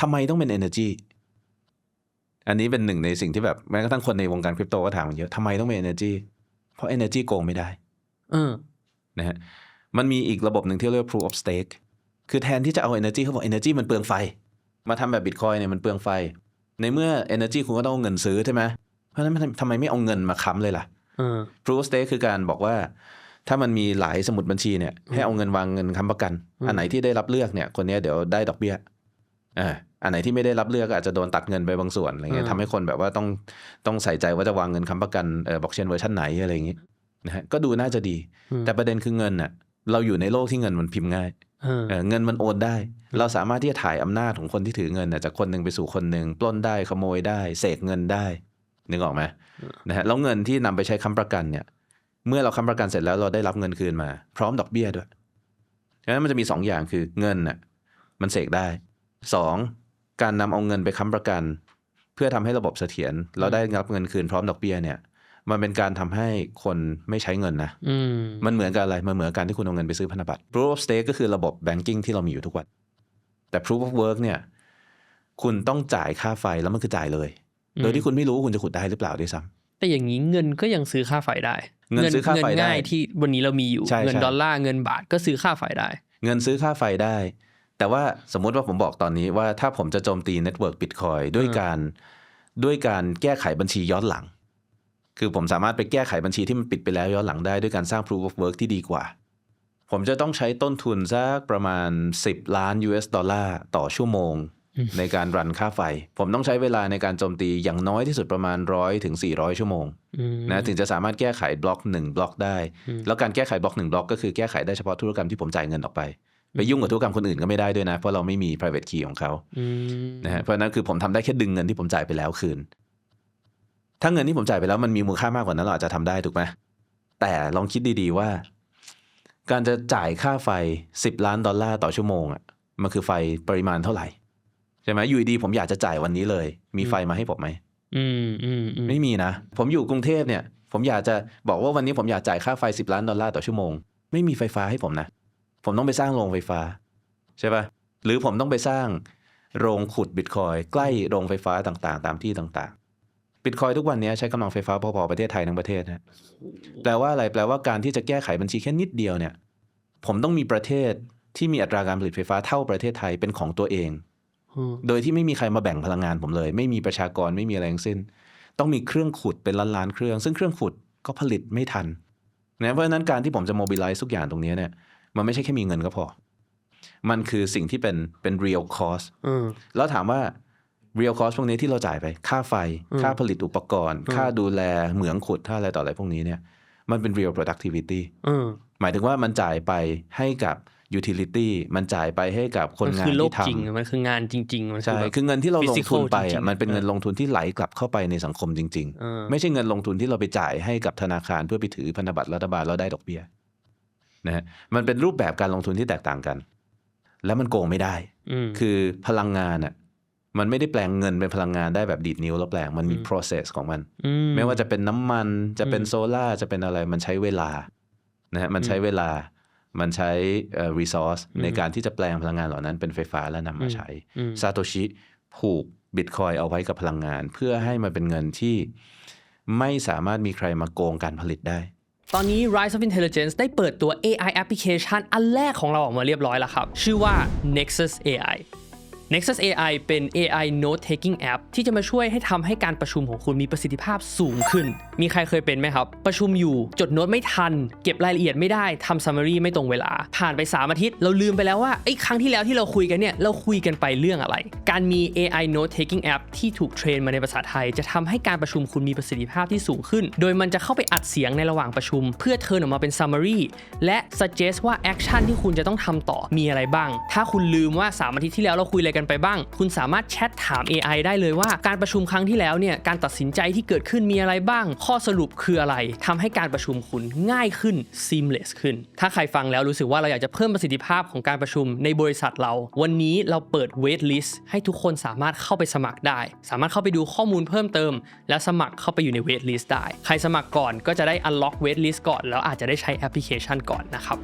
ทำไมต้องเป็น energy อันนี้เป็นหนึ่งในสิ่งที่แบบแม้กระทั่งคนในวงการคริปโตก็ถามกันเยอะทำไมต้องเป็น energy เพราะ energy โกงไม่ได้เออนะฮะมันมีอีกระบบหนึ่งที่เรียกว่า proof of stake คือแทนที่จะเอา energy เขาบอก energy มันเปลืองไฟ มาทำแบบ bitcoin เนี่ยมันเปลืองไฟ ในเมื่อ energy คุณก็ต้องเอาเงินซื้อใช่ไหมเพราะฉะนั้นมันทำไมไม่เอาเงินมาค้ำเลยล่ะเออ proof of stake คือการบอกว่าถ้ามันมีหลายสมุดบัญชีเนี่ยให้เอาเงินวางเงินค้ำประกันอืมอันไหนที่ได้รับเลือกเนี่ยคนเนี้ยเดี๋ยวได้ดอกเบี้ย อ่าอันไหนที่ไม่ได้รับเลือกก็อาจจะโดนตัดเงินไปบางส่วนอะไรเงี้ยทำให้คนแบบว่าต้องต้องใส่ใจว่าจะวางเงินค้ำประกันเออบล็อกเชนเวอร์ชันไหนอะไรอย่างงี้นะฮะก็ดูน่าจะดีอืมแต่ประเด็นคือเงินน่ะเราอยู่ในโลกที่เงินมันพิมพ์ง่ายเออเออเงินมันโอนได้ เราสามารถที่จะถ่ายอำนาจของคนที่ถือเงินน่ะจากคนหนึ่งไปสู่คนหนึ่งปล้นได้ขโมยได้ เสกเงินได้นึกออกไหมนะฮะแล้วเงินที่นำไปใช้ค้ำประกันเนี่ย เมื่อเราค้ำประกันเสร็จแล้วเราได้รับเงินคืนมา พร้อมดอกเบี้ยด้วยฉะนั้นมันจะมีสองอย่างคือเงินน่ะมันเสกได้ สองการนำเอาเงินไปค้ำประกัน เพื่อทำให้ระบบเสถียรเราได้รับเงินคืนพร้อมดอกเบี้ยเนี่ย มันเป็นการทำให้คนไม่ใช้เงินนะอืมมันเหมือนกับอะไรมันเหมือนการที่คุณเอาเงินไปซื้อพันธบัตร proof of stake ก็คือระบบ banking ที่เรามีอยู่ทุกวัน แต่ proof of work เนี่ย คุณต้องจ่ายค่าไฟแล้วมันคือจ่ายเลย โดยที่คุณไม่รู้ว่าคุณจะขุดได้หรือเปล่าด้วยซ้แต่อย่างนี้เงินก็ยังซื้อค่าไฟได้ เงินซื้อค่าไฟได้เงินง่ายที่วันนี้เรามีอยู่ใช่เงินใช่ดอลลาร์เงินบาทก็ซื้อค่าไฟได้ำเงินซื้อค่าไฟได้ แต่ว่าสมมุติว่าผมบอกตอนนี้ว่าถ้าผมจะโจมตีเน็ตเวิร์กบิตคอยด้วยอืมการด้วยการแก้ไขบัญชีย้อนหลัง คือผมสามารถไปแก้ไขบัญชีที่มันปิดไปแล้วย้อนหลังได้ด้วยการสร้าง proof of work ที่ดีกว่า ผมจะต้องใช้ต้นทุนสักประมาณ 10 ล้าน US ดอลลาร์ต่อชั่วโมง ในการรันค่าไฟ ผมต้องใช้เวลาในการโจมตีอย่างน้อยที่สุดประมาณ 100ถึง400 ชั่วโมงอืมนะถึงจะสามารถแก้ไขบล็อก1บล็อกได้ แล้วการแก้ไขบล็อก1บล็อกก็คือแก้ไขได้เฉพาะธุรกรรมที่ผมจ่ายเงินออกไป ไปยุ่งกับธุรกรรมคนอื่นก็ไม่ได้ด้วยนะ เพราะเราไม่มี private key ของเขาอืมนะฮะเพราะฉะนั้นคือผมทำได้แค่ดึงเงินที่ผมจ่ายไปแล้วคืน ถ้าเงินที่ผมจ่ายไปแล้วมันมีมูลค่ามากกว่านั้นเราอาจจะทำได้ถูกไหมแต่ลองคิดดีๆว่า การจะจ่ายค่าไฟ 10 ล้านดอลลาร์ต่อชั่วโมงอะมันคือไฟปริมาณเท่าไหร่ใช่ไหมอยู่ดีๆผมอยากจะจ่ายวันนี้เลย มีไฟมาให้ผมไหมอืมอืมอืมไม่มีนะ ผมอยู่กรุงเทพเนี่ย ผมอยากจะบอกว่าวันนี้ผมอยากจ่ายค่าไฟ 10 ล้านดอลลาร์ต่อชั่วโมง ไม่มีไฟฟ้าให้ผมนะ ผมต้องไปสร้างโรงไฟฟ้า ใช่ปะหรือผมต้องไปสร้างโรงขุดบิตคอยใกล้โรงไฟฟ้าต่างๆ ตามที่ต่างๆบิตคอยทุกวันนี้ใช้กำลังไฟฟ้าพอๆประเทศไทยทั้งประเทศนะแปลว่าอะไรแปลว่าการที่จะแก้ไขบัญชีแค่นิดเดียวเนี่ย ผมต้องมีประเทศที่มีอัตราการผลิตไฟฟ้าเท่าประเทศไทยเป็นของตัวเองอืมโดยที่ไม่มีใครมาแบ่งพลังงานผมเลย ไม่มีประชากรไม่มีอะไรทั้งสิ้น ต้องมีเครื่องขุดเป็นล้านล้านๆเครื่อง ซึ่งเครื่องขุดก็ผลิตไม่ทันนะเพราะฉะนั้นการที่ผมจะโมบิลไลซ์ทุกอย่างตรงนี้เนี่ย มันไม่ใช่แค่มีเงินก็พอ มันคือสิ่งที่เป็นเป็น real cost อืมแล้วถามว่า real cost พวกนี้ที่เราจ่ายไป ค่าไฟอืมค่าผลิตอุปกรณ์อืมค่าดูแลเหมืองขุดค่าอะไรต่ออะไรพวกนี้เนี่ย มันเป็น real productivity อืมหมายถึงว่ามันจ่ายไปให้กับ utility มันจ่ายไปให้กับคนมันงานคือโลกที่ทำจริงมันคืองานจริง ๆ มันคือใช่แบบคือเงินที่เราลงทุนไป physical จริอะงๆมันเป็นเงินเออลงทุนที่ไหลกลับเข้าไปในสังคมจริงเออๆไม่ใช่เงินลงทุนที่เราไปจ่ายให้กับธนาคารเพื่อไปถือพันธบัตรรัฐบาลแล้วได้ดอกเบี้ย นะฮะมันเป็นรูปแบบการลงทุนที่แตกต่างกัน แล้วมันโกงไม่ได้อืมคือพลังงานอะมันไม่ได้แปลงเงินเป็นพลังงานได้แบบดีดนิ้วแล้วแปลงมันมีอืม process ของมันอืไม่ว่าจะเป็นน้ำมันจะเป็นอืมโซล่าร์จะเป็นอะไรมันใช้เวลานะฮะมันใช้เวลามันใช้เอ่อ resource อืมในการที่จะแปลงพลังงานเหล่านั้นเป็นไฟฟ้าและนำมาใช้อืมซาโตชิผูกบิตคอยเอาไว้กับพลังงาน เพื่อให้มันเป็นเงินที่ไม่สามารถมีใครมาโกงการผลิตได้ ตอนนี้ Rise of Intelligence ได้เปิดตัว AI application อันแรกของเราออกมาเรียบร้อยแล้วครับ ชื่อว่า Nexus AI Nexus AI เป็น AI note taking app ที่จะมาช่วยให้ทำให้การประชุมของคุณมีประสิทธิภาพสูงขึ้น มีใครเคยเป็นไหมครับ ประชุมอยู่จดโน้ตไม่ทัน เก็บรายละเอียดไม่ได้ทำ summary ไม่ตรงเวลา ผ่านไป 3 อาทิตย์ เราลืมไปแล้วว่าไอ้ครั้งที่แล้วที่เราคุยกันเนี่ย เราคุยกันไปเรื่องอะไร การมี AI note taking app ที่ถูกเทรนมาในภาษาไทย จะทำให้การประชุมคุณมีประสิทธิภาพที่สูงขึ้น โดยมันจะเข้าไปอัดเสียงในระหว่างประชุม เพื่อเทิร์นออกมาเป็น summary และ suggest ว่า action ที่คุณจะต้องทำต่อมีอะไรบ้าง ถ้าคุณลืมว่า3อาทิตย์ที่แล้วเราคุยอะไรกันไปบ้าง คุณสามารถแชทถาม AI ได้เลยว่าการประชุมครั้งที่แล้วเนี่ยการตัดสินใจที่เกิดขึ้นมีอะไรบ้าง ข้อสรุปคืออะไรทำให้การประชุมคุณง่ายขึ้น seamless ขึ้น ถ้าใครฟังแล้วรู้สึกว่าเราอยากจะเพิ่มประสิทธิภาพของการประชุมในบริษัทเรา วันนี้เราเปิด wait list ให้ทุกคนสามารถเข้าไปสมัครได้ สามารถเข้าไปดูข้อมูลเพิ่มเติม แล้วสมัครเข้าไปอยู่ใน wait list ได้ ใครสมัครก่อนก็จะได้ unlock wait list ก่อน แล้วอาจจะได้ใช้แอปพลิเคชันก่อนนะครับ